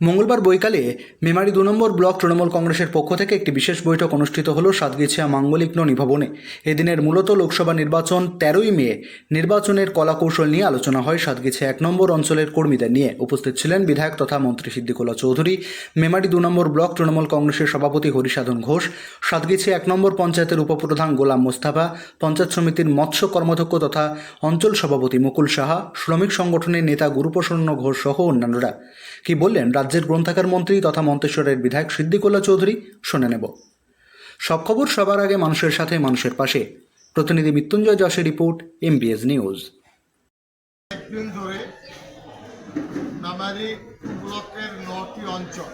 মঙ্গলবার বৈকালে মেমারি দু নম্বর ব্লক তৃণমূল কংগ্রেসের পক্ষ থেকে একটি বিশেষ বৈঠক অনুষ্ঠিত হল সাতগিছিয়া মাঙ্গলিক ননি ভবনে এদিনের মূলত লোকসভা নির্বাচন তেরোই মে নির্বাচনের কলাকৌশল নিয়ে আলোচনা হয় সাতগিছিয়া এক নম্বর অঞ্চলের কর্মীদের নিয়ে। উপস্থিত ছিলেন বিধায়ক তথা মন্ত্রী সিদ্দিকুল্লা চৌধুরী, মেমারি দু নম্বর ব্লক তৃণমূল কংগ্রেসের সভাপতি হরিসাধন ঘোষ, সাতগিছিয়া এক নম্বর পঞ্চায়েতের উপপ্রধান গোলাম মোস্তাফা, পঞ্চায়েত সমিতির মৎস্য কর্মাধ্যক্ষ তথা অঞ্চল সভাপতি মুকুল সাহা, শ্রমিক সংগঠনের নেতা গুরুপ্রসন্ন ঘোষ সহ অন্যান্যরা। কি বললেন রাজ্যের গ্রন্থাগার মন্ত্রী তথা মন্তেশ্বরের বিধায়ক সিদ্দিকুল্লা চৌধুরী শুনে নেব। সব খবর সবার আগে মানুষের সাথে মানুষের পাশে। প্রতিনিধি মৃত্যুঞ্জয় যশের রিপোর্ট, এমবিএস নিউজ। একদিন ধরে মেমারি ব্লকের নটি অঞ্চল,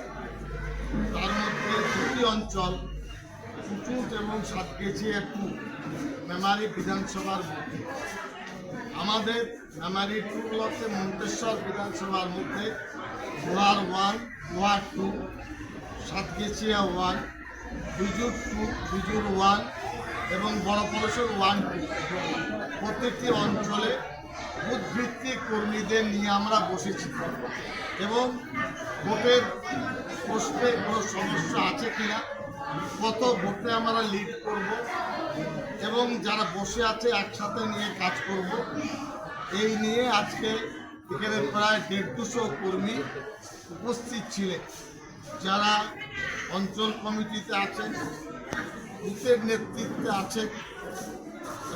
তার মধ্যে দুটি অঞ্চল চুচুট এবং সাতগেছিয়া টু মেমারি বিধানসভার মধ্যে। আমাদের মেমারি টু ব্লকে মন্তেশ্বর বিধানসভার মধ্যে লোহার ওয়ান লোহার টু সাতগেছিয়া ওয়ান বিজুর টু বিজুর ওয়ান এবং বড় পলসের ওয়ান টু প্রত্যেকটি অঞ্চলে বুথভিত্তিক কর্মীদের নিয়ে আমরা বসেছি। এবং ভোটের প্রশ্নে কোনো সমস্যা আছে কিনা, কত ভোটে আমরা লিড করব এবং যারা বসে আছে একসাথে নিয়ে কাজ করব, এই নিয়ে আজকে এখানে প্রায় দেড় দুশো কর্মী উপস্থিত ছিলেন। যারা অঞ্চল কমিটিতে আছেন, বুথের নেতৃত্বে আছেন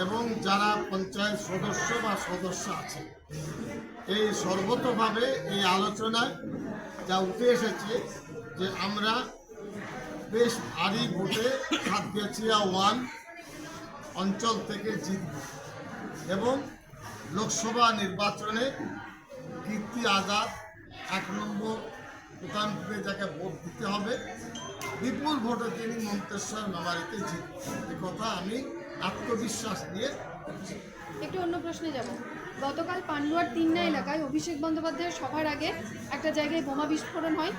এবং যারা পঞ্চায়েত সদস্য বা সদস্য আছে এই সর্বতভাবে এই আলোচনায় যা উঠে এসেছে যে আমরা বেশ ভারী ভোটে খাদ্যাচিয়া ওয়ান অঞ্চল থেকে জিতব এবং লোকসভা নির্বাচনে কীর্তি আজাদ, এক নম্বর প্রধান যাকে ভোট দিতে হবে। বিপুল ভোটে তিনি মন্তেশ্বর মেমারিতে জিত এ কথা আমি আত্মবিশ্বাস নিয়ে একটু অন্য প্রশ্নে যাব। গতকাল পান্ডুয়ার তিন্না এলাকায় অভিষেক বন্দ্যোপাধ্যায়ের সভার আগে একটা জায়গায় বোমা বিস্ফোরণ হয়।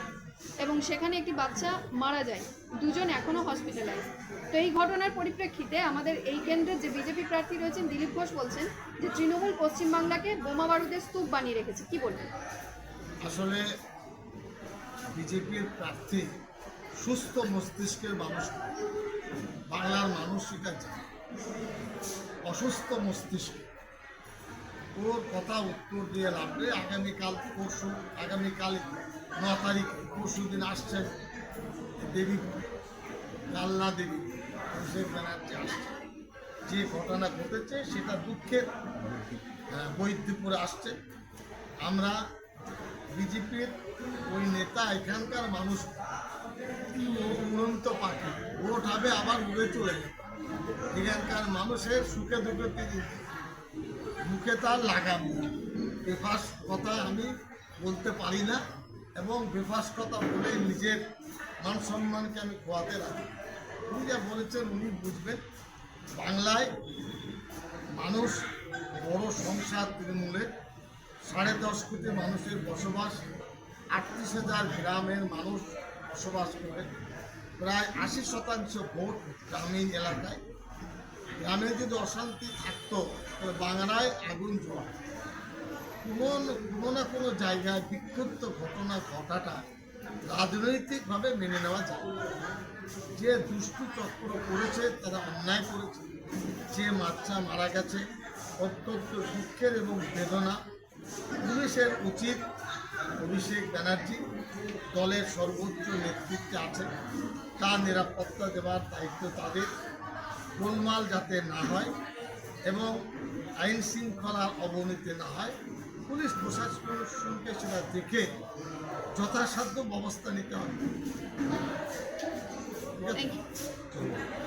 এবং সেখানে একটি বাচ্চা মারা যায়। দুজন এখনও হসপিটালাইজ তো এই ঘটনার পরিপ্রেক্ষিতে আমাদের এই কেন্দ্রের যে বিজেপি প্রার্থী রয়েছেন দিলীপ ঘোষ বলছেন যে তৃণমূল পশ্চিমবাংলাকে বোমা বারুদের স্তূপ বানিয়ে রেখেছে। কি বলবেন? আসলে বিজেপির প্রার্থী সুস্থ মস্তিষ্কের মানুষ বাংলার মানুষ জানে। অসুস্থ মস্তিষ্ক। ওর কথা উত্তর দিয়ে নেই। আগামীকাল পরশু, আগামীকাল ন তারিখ পরশু দিন আসছেন দেবী কালনা দেবী অভিষেক ব্যানার্জি আসছে। যে ঘটনা ঘটেছে সেটা দুঃখের বৈদ্যপুরে আসছে। আমরা বিজেপির ওই নেতা এখানকার মানুষ ও উড়ন্ত পাখি ভোট হবে আবার উড়ে চলে এখানকার মানুষের সুখে দুঃখে মুখে তার লাগাম। নেই। বেফাস কথা আমি বলতে পারি না এবং বেফাস কথা বলে নিজের মান সম্মানকে আমি খোয়াতে রাখি উনি যা বলেছেন উনি বুঝবেন। বাংলায় মানুষ বড় সংসার তৃণমূলের সাড়ে দশ কোটি মানুষের বসবাস, আটত্রিশ হাজার গ্রামের মানুষ বসবাস করে। প্রায় আশি শতাংশ ভোট গ্রামীণ এলাকায়। গ্রামে যদি অশান্তি থাকতো বাংলায় আগুন জ্বলা। কোনো কোনো না কোনো জায়গায় বিক্ষিপ্ত ঘটনা ঘটাটা রাজনৈতিকভাবে মেনে নেওয়া যায়। যে দুষ্টু চক্র করেছে, তারা অন্যায় করেছে। যে বাচ্চা মারা গেছে, অত্যন্ত দুঃখের এবং বেদনা। পুলিশের উচিত অভিষেক ব্যানার্জি দলের সর্বোচ্চ নেতৃত্বে আছেন। তার নিরাপত্তা দেওয়ার দায়িত্ব তাদের। গোলমাল যাতে না হয় এবং আইন শৃঙ্খলার অবনতি না হয় পুলিশ প্রশাসনকে সেটা দেখে যথাসাধ্য ব্যবস্থা নিতে হবে। ঠিক আছে?